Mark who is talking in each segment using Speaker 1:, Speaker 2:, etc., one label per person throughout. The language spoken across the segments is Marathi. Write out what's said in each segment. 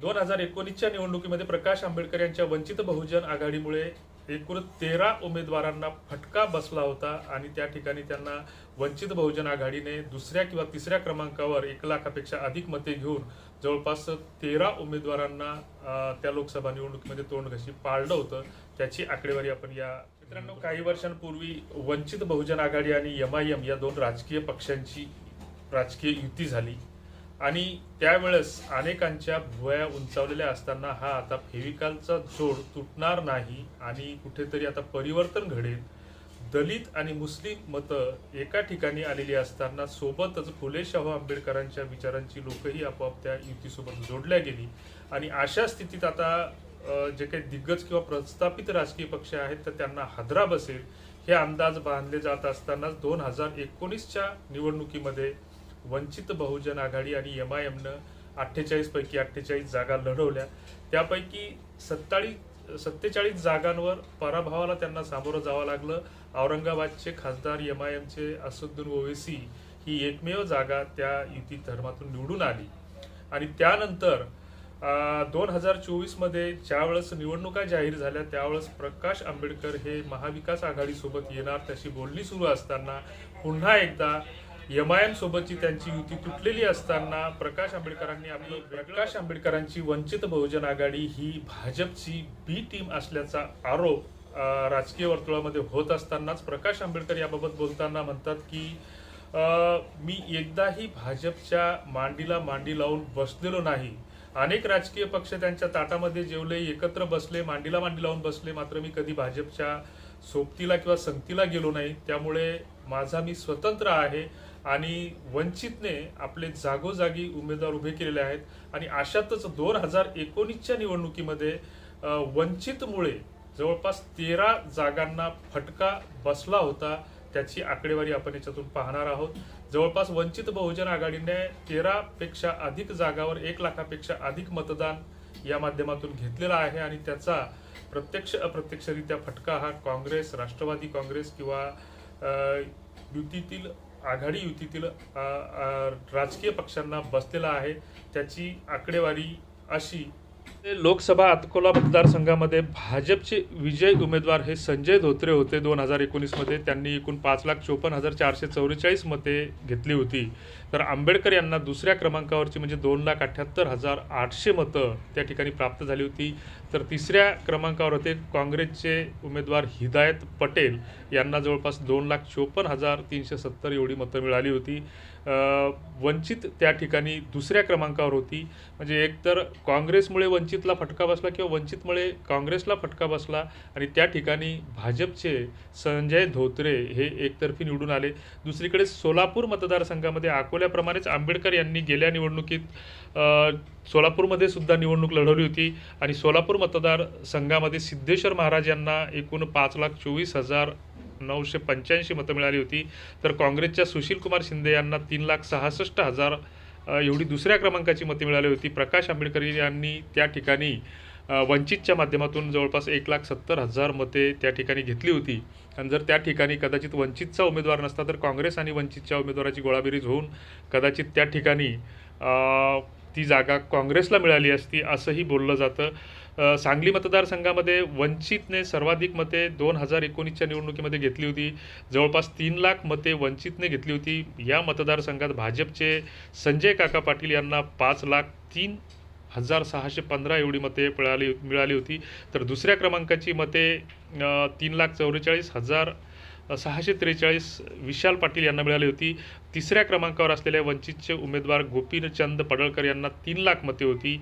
Speaker 1: दोन हजार एकोणीसच्या निवडणुकीमध्ये प्रकाश आंबेडकर यांच्या वंचित बहुजन आघाडीमुळे एकूण तेरा उमेदवारांना फटका बसला होता आणि त्या ठिकाणी त्यांना वंचित बहुजन आघाडीने दुसऱ्या किंवा तिसऱ्या क्रमांकावर एक लाखापेक्षा अधिक मते घेऊन जवळपास तेरा उमेदवारांना त्या लोकसभा निवडणुकीमध्ये तोंडघशी पाळलं होतं. त्याची आकडेवारी आपण या मित्रांनो काही वर्षांपूर्वी वंचित बहुजन आघाडी आणि एम आय एम या दोन राजकीय पक्षांची राजकीय युती झाली. आणि त्यावेळेस अनेकांच्या भुवया उंचावलेल्या असताना हा आता फेविकालचा जोड तुटणार नाही आणि कुठेतरी आता परिवर्तन घडेल. दलित आणि मुस्लिम मतं एका ठिकाणी आलेली असताना सोबतच फुले शाहू आंबेडकरांच्या विचारांची लोकही आपोआप त्या युतीसोबत जोडल्या गेली. आणि अशा स्थितीत आता जे काही दिग्गज किंवा प्रस्थापित राजकीय पक्ष आहेत तर त्यांना हादरा बसेल. हे अंदाज बांधले जात असतानाच दोन हजार एकोणीसच्या निवडणुकीमध्ये वंचित बहुजन आघाडी आणि एम आय एमनं अठ्ठेचाळीसपैकी अठ्ठेचाळीस जागा लढवल्या. त्यापैकी सत्ताळीस सत्तेचाळीस जागांवर पराभवाला त्यांना सामोरं जावं लागलं. औरंगाबादचे खासदार एम आय एमचे असुद्दीन ओवेसी ही एकमेव जागा त्या युती धर्मातून निवडून आली. आणि त्यानंतर दोन हजार चोवीसमध्ये ज्यावेळेस निवडणुका जाहीर झाल्या त्यावेळेस प्रकाश आंबेडकर हे महाविकास आघाडीसोबत येणार तशी बोलणी सुरू असताना पुन्हा एकदा एम आय एम सोबतची त्यांची युती तुटलेली असताना प्रकाश आंबेडकरांनी आपली प्रकाश आंबेडकरांची वंचित बहुजन आघाडी ही भाजपची बी टीम असल्याचा आरोप राजकीय वर्तुळामध्ये होत असतानाच प्रकाश आंबेडकर याबाबत बोलताना म्हणतात की मी एकदाही भाजपच्या मांडीला मांडी लावून बसलेलो नाही. अनेक राजकीय पक्ष त्यांच्या ताटामध्ये जेवले एकत्र बसले मांडीला मांडी लावून बसले मात्र मी कधी भाजपच्या सोबतीला किंवा संगतीला गेलो नाही. त्यामुळे माझा मी स्वतंत्र आहे आणि वंचितने आपले जागोजागी उमेदवार उभे केलेले आहेत. आणि अशातच दोन हजार एकोणीसच्या निवडणुकीमध्ये वंचितमुळे जवळपास तेरा जागांना फटका बसला होता. त्याची आकडेवारी आपण याच्यातून पाहणार आहोत. जवळपास वंचित बहुजन आघाडीने तेरापेक्षा अधिक जागावर एक लाखापेक्षा अधिक मतदान या माध्यमातून घेतलेला आहे आणि त्याचा प्रत्यक्ष अप्रत्यक्षरित्या फटका हा काँग्रेस राष्ट्रवादी काँग्रेस किंवा युतीतील आघाडी युतीतील राजकीय पक्षांना बसलेला आहे. त्याची आकडेवारी अशी लोकसभा अकोला मतदारसंघामध्ये भाजपचे विजय उमेदवार हे संजय धोत्रे होते. दोन हजार एकोणीसमध्ये त्यांनी एकूण पाच लाख चोपन्न हजार चारशे चौवेचाळीस मते घेतली होती. तर आंबेडकर यांना दुसऱ्या क्रमांकावरची म्हणजे दोन लाख अठ्ठ्याहत्तर हजार आठशे मतं त्या ठिकाणी प्राप्त झाली होती. तर तिसऱ्या क्रमांकावर होते काँग्रेसचे उमेदवार हिदायत पटेल. यांना जवळपास दोन लाख चोपन्न हजार तीनशे सत्तर एवढी मतं मिळाली होती. वंचित त्या ठिकाणी दुसऱ्या क्रमांकावर होती. म्हणजे एकतर काँग्रेसमुळे वंचितला फटका बसला किंवा वंचितमुळे काँग्रेसला फटका बसला आणि त्या ठिकाणी भाजपचे संजय धोत्रे हे एकतर्फी निवडून आले. दुसरीकडे सोलापूर मतदारसंघामध्ये अकोल्याप्रमाणेच आंबेडकर यांनी गेल्या निवडणुकीत सोलापूरमध्ये सुद्धा निवडणूक लढवली होती आणि सोलापूर मतदारसंघामध्ये सिद्धेश्वर महाराज यांना एकूण पाच लाख चोवीस हजार नऊशे पंच्याऐंशी मतं मिळाली होती. तर काँग्रेसच्या सुशील कुमार शिंदे यांना तीन लाख सहासष्ट हजार एवढी दुसऱ्या क्रमांकाची मते मिळाली होती. प्रकाश आंबेडकर यांनी त्या ठिकाणी वंचितच्या माध्यमातून जवळपास एक लाख सत्तर हजार मते त्या ठिकाणी घेतली होती. आणि जर त्या ठिकाणी कदाचित वंचितचा उमेदवार नसता तर काँग्रेस आणि वंचितच्या उमेदवाराची गोळाबेरीज होऊन कदाचित त्या ठिकाणी ती जागा काँग्रेसला मिळाली असती असंही बोललं जातं. सांगली मतदारसंघामध्ये वंचितने सर्वाधिक मते दोन हजार एकोणीसच्या निवडणुकीमध्ये घेतली होती. जवळपास तीन लाख मते वंचितने घेतली होती. या मतदारसंघात भाजपचे संजय काका पाटील यांना पाच लाख तीन हजार सहाशे पंधरा एवढी मते मिळाली मिळाली होती. तर दुसऱ्या क्रमांकाची मते तीन लाख चौवेचाळीस हजार सहाशे त्रेचाळीस विशाल पाटील यांना मिळाली होती. तिसऱ्या क्रमांकावर असलेल्या वंचितचे उमेदवार गोपीचंद पडळकर यांना तीन लाख मते होती.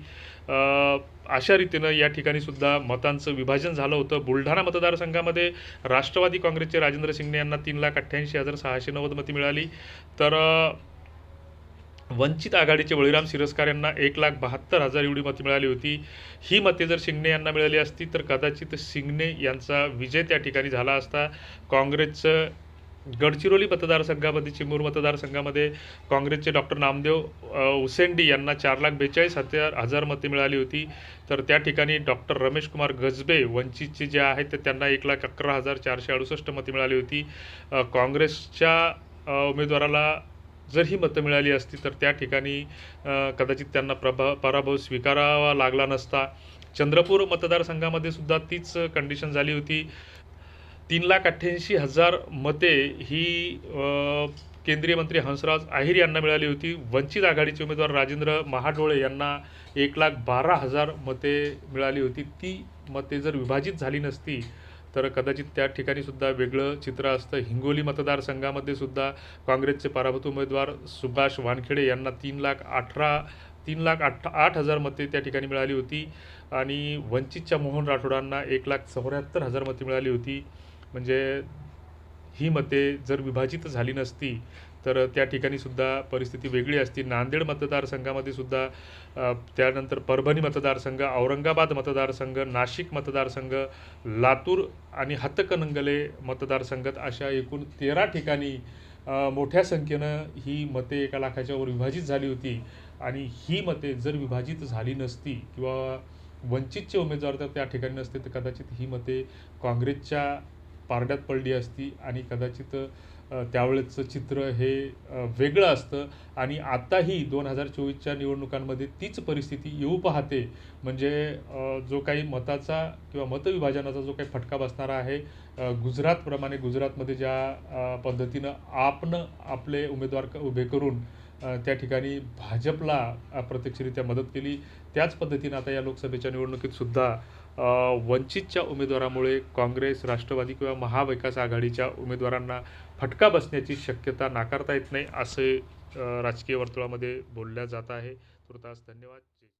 Speaker 1: अशा रीतीनं या ठिकाणी सुद्धा मतांचं विभाजन झालं होतं. बुलढाणा मतदारसंघामध्ये राष्ट्रवादी काँग्रेसचे राजेंद्र शिंगणे यांना तीन लाख अठ्ठ्याऐंशी हजार सहाशे नव्वद मते मिळाली. तर वंचित आघाडीचे बळीराम सिरस्कार यांना एक लाख बहात्तर हजार एवढी मते मिळाली होती. ही मते जर शिंगणे यांना मिळाली असती तर कदाचित शिंगणे यांचा विजय त्या ठिकाणी झाला असता. काँग्रेसचं गडचिरोली मतदारसंघामध्ये चिमूर मतदारसंघामध्ये काँग्रेसचे डॉक्टर नामदेव उसेंडी यांना चार लाख बेचाळीस हजार हजार मते मिळाली होती. तर त्या ठिकाणी डॉक्टर रमेश कुमार गजबे वंचितचे जे आहेत तर त्यांना एक लाख अकरा हजार चारशे अडुसष्ट मते मिळाली होती. काँग्रेसच्या उमेदवाराला जर ही मतं मिळाली असती तर त्या ठिकाणी कदाचित त्यांना प्रभा पराभव स्वीकारावा लागला नसता. चंद्रपूर मतदारसंघामध्ये सुद्धा तीच कंडिशन झाली होती. तीन लाख अठ्ठ्याऐंशी हजार मते ही केंद्रीय मंत्री हंसराज आहिर यांना मिळाली होती. वंचित आघाडीचे उमेदवार राजेंद्र महाडोळे यांना एक लाख बारा हजार मते मिळाली होती. ती मते जर विभाजित झाली नसती तर कदाचित त्या ठिकाणी सुद्धा वेगळं चित्र असतं. हिंगोली मतदारसंघामध्ये सुद्धा काँग्रेसचे पराभूत उमेदवार सुभाष वानखेडे यांना तीन लाख अठरा तीन लाख आठ आठ हजार मते त्या ठिकाणी मिळाली होती. आणि वंचितच्या मोहन राठोडांना एक लाख चौऱ्याहत्तर हजार मते मिळाली होती. म्हणजे ही मते जर विभाजित झाली नसती तर त्या ठिकाणी सुद्धा परिस्थिती वेगळी असती. नांदेड मतदारसंघामध्ये सुद्धा त्यानंतर परभणी मतदारसंघ औरंगाबाद मतदारसंघ नाशिक मतदारसंघ लातूर आणि हतकनंगले मतदारसंघात अशा एकूण तेरा ठिकाणी मोठ्या संख्येनं ही मते एका लाखाच्यावर विभाजित झाली होती. आणि ही मते जर विभाजित झाली नसती किंवा वंचितचे उमेदवार तर त्या ठिकाणी नसते तर कदाचित ही मते काँग्रेसच्या पारड्यात पडली असती आणि कदाचित त्यावेळेचं चित्र हे वेगळं असतं. आणि आताही दोन हजार चोवीसच्या निवडणुकांमध्ये तीच परिस्थिती येऊ पाहते. म्हणजे जो काही मताचा किंवा मतविभाजनाचा जो काही फटका बसणारा आहे गुजरातप्रमाणे गुजरातमध्ये ज्या पद्धतीनं आपण आपले उमेदवार उभे करून त्या ठिकाणी भाजपला प्रत्यक्षरित्या मदत केली त्याच पद्धतीनं आता या लोकसभेच्या निवडणुकीत सुद्धा वंचितच्या उमेदवारामुळे काँग्रेस राष्ट्रवादी किंवा महाविकास आघाडीच्या उमेदवारांना फटका बसण्याची शक्यता नाकारता येत नाही असे राजकीय वर्तुळामध्ये बोलल्या जात आहे. तुर्तास धन्यवाद.